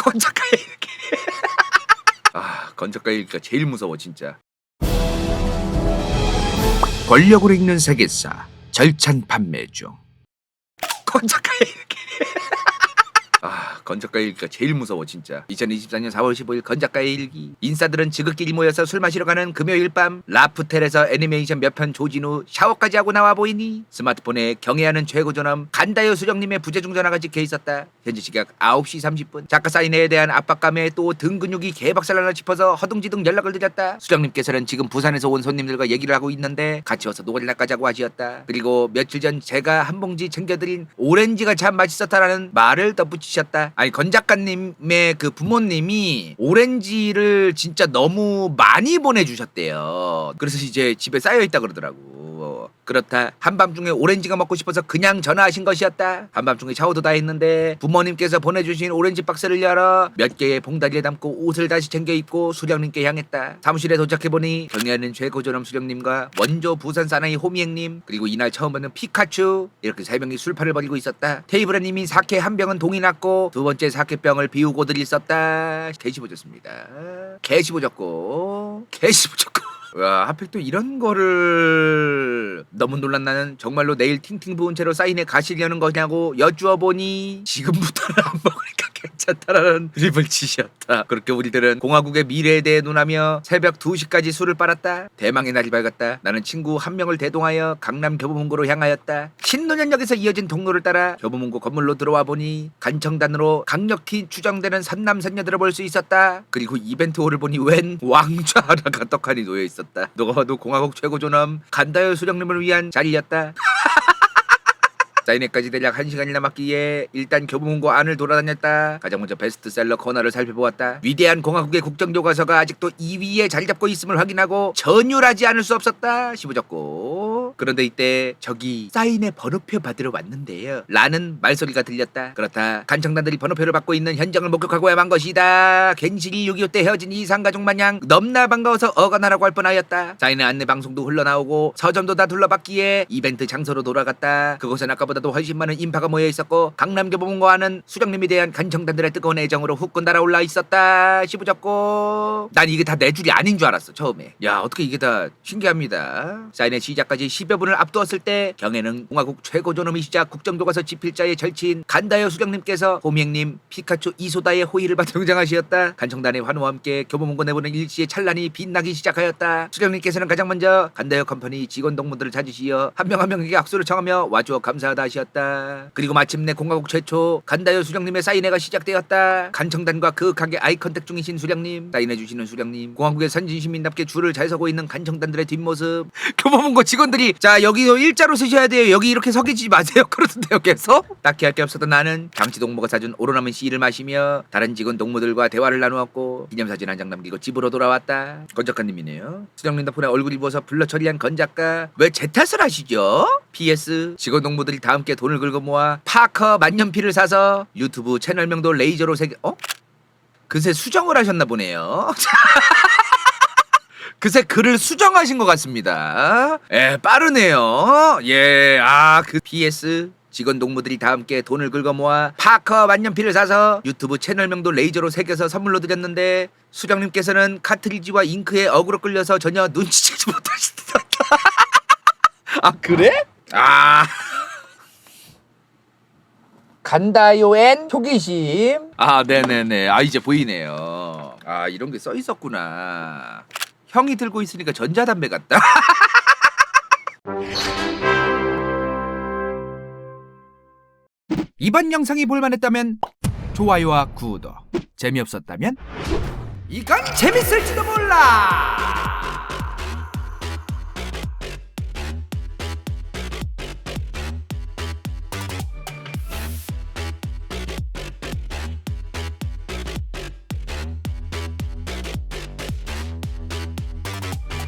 건작가 일기. 아 건작가 일기가 제일 무서워 진짜. 권력으로 읽는 세계사 절찬 판매 중. 건작가 일기. 아 건작가 일기가 제일 무서워 진짜. 2024년 4월 15일 건작가의 일기. 인싸들은 지극끼리 모여서 술 마시러 가는 금요일 밤 라프텔에서 애니메이션 몇 편 조진 후 샤워까지 하고 나와 보이니? 스마트폰에 경애하는 최고전함 간다요 수령님의 부재중 전화가 찍혀 있었다. 현재 시각 9시 30분. 작가 사인회에 대한 압박감에 또 등 근육이 개박살나나 싶어서 허둥지둥 연락을 드렸다. 수령님께서는 지금 부산에서 온 손님들과 얘기를 하고 있는데 같이 와서 노래나 까자고 하시었다. 그리고 며칠 전 제가 한 봉지 챙겨드린 오렌지가 참 맛있었다라는 말을 덧붙이셨다 아니 건 작가님의 그 부모님이 오렌지를 진짜 너무 많이 보내주셨대요. 그래서 이제 집에 쌓여 있다 그러더라고 그렇다. 한밤중에 오렌지가 먹고 싶어서 그냥 전화하신 것이었다. 한밤중에 샤워도 다 했는데 부모님께서 보내주신 오렌지 박스를 열어 몇 개의 봉다리에 담고 옷을 다시 챙겨 입고 수령님께 향했다. 사무실에 도착해보니 경애하는 최고조남 수령님과 원조 부산 사나이 호미행님 그리고 이날 처음 보는 피카츄 이렇게 세 명이 술파를 벌이고 있었다. 테이블에 이미 사케 한 병은 동이 났고 두 번째 사케병을 비우고들 있었다. 개시보졌습니다. 개시보졌고 개시보졌고 와 하필 또 이런 거를 너무 놀란 나는 정말로 내일 팅팅 부은 채로 사인회 가시려는 거냐고 여쭈어 보니 지금부터는 안 먹으니까 괜찮다라는 드립을 치셨다. 그렇게 우리들은 공화국의 미래에 대해 논하며 새벽 2시까지 술을 빨았다. 대망의 날이 밝았다. 나는 친구 한 명을 대동하여 강남 교보문고로 향하였다. 신논현역에서 이어진 통로를 따라 교보문고 건물로 들어와 보니 간청단으로 강력히 추정되는 선남선녀들을 볼 수 있었다. 그리고 이벤트홀을 보니 웬 왕좌 하나가 떡하니 놓여 있었다. 누가 봐도 공화국 최고 존엄 간다요 수령님을 위한 자리였다 사인회까지 대략 1시간이 남았기에 일단 교보문고 안을 돌아다녔다. 가장 먼저 베스트셀러 코너를 살펴보았다. 위대한 공화국의 국정교과서가 아직도 2위에 자리 잡고 있음을 확인하고 전율하지 않을 수 없었다. 씹어졌고 그런데 이때 저기 사인회 번호표 받으러 왔는데요. 라는 말소리가 들렸다. 그렇다. 간청단들이 번호표를 받고 있는 현장을 목격하고야 만 것이다. 괜시리 6.25 때 헤어진 이상가족 마냥 넘나 반가워서 어가나라고 할 뻔하였다. 사인회 안내 방송도 흘러나오고 서점도 다 둘러봤기에 이벤트 장소로 돌아갔다. 그곳은 아까보다도 훨씬 많은 인파가 모여 있었고 강남 교보문고와는 수령님에 대한 간청단들의 뜨거운 애정으로 후끈 달아올라 있었다. 씹어졌고 난 이게 다 내 줄이 아닌 줄 알았어 처음에. 야 어떻게 이게 다 신기합니다. 사인회 시작까지 10여 분을 앞두었을 때 경애는 공화국 최고 존엄이시자 국정교과서 집필자의 절친 간다요 수령님께서 호미행님 피카츄 이소다의 호의를 받아 등장하시었다. 간청단의 환호와 함께 교보문고 내부는 일시에 찬란히 빛나기 시작하였다. 수령님께서는 가장 먼저 간다요 컴퍼니 직원 동무들을 찾으시어 한 명 한 명에게 악수를 청하며 와주어 감사하다 하셨다. 그리고 마침내 공화국 최초 간다요 수령님의 사인회가 시작되었다. 간청단과 그윽하게 아이컨택 중이신 수령님, 사인해 주시는 수령님, 공화국의 선진 시민답게 줄을 잘 서고 있는 간청단들의 뒷모습. 교보문고 직원들이 자 여기서 일자로 서셔야 돼요. 여기 이렇게 서 계시지 마세요. 그러던데요. 계속 딱히 할 게 없었던 나는 장치 동무가 사준 오로나민 씨를 마시며 다른 직원 동무들과 대화를 나누었고 기념사진 한 장 남기고 집으로 돌아왔다. 건 작가님이네요. 수령님 덕분에 얼굴이 부어서 불러 처리한 건 작가 왜 제 탓을 하시죠? PS 직원 동무들이 다 함께 돈을 긁어 모아 파커 만년필을 사서 유튜브 채널명도 레이저로 새겨 어? 그새 수정을 하셨나 보네요. 그새 글을 수정하신 것 같습니다. 예, 빠르네요. 예, 아, 그 PS 직원 동무들이 다 함께 돈을 긁어 모아 파커 만년필을 사서 유튜브 채널명도 레이저로 새겨서 선물로 드렸는데 수정님께서는 카트리지와 잉크에 어그로 끌려서 전혀 눈치채지 못하시다. 아 그래? 아. 간다요엔 호기심. 아, 네네네. 아, 이제 보이네요. 아, 이런 게 써 있었구나. 형이 들고 있으니까 전자담배 같다. 이번 영상이 볼만했다면 좋아요와 구독. 재미없었다면 이건 재밌을지도 몰라.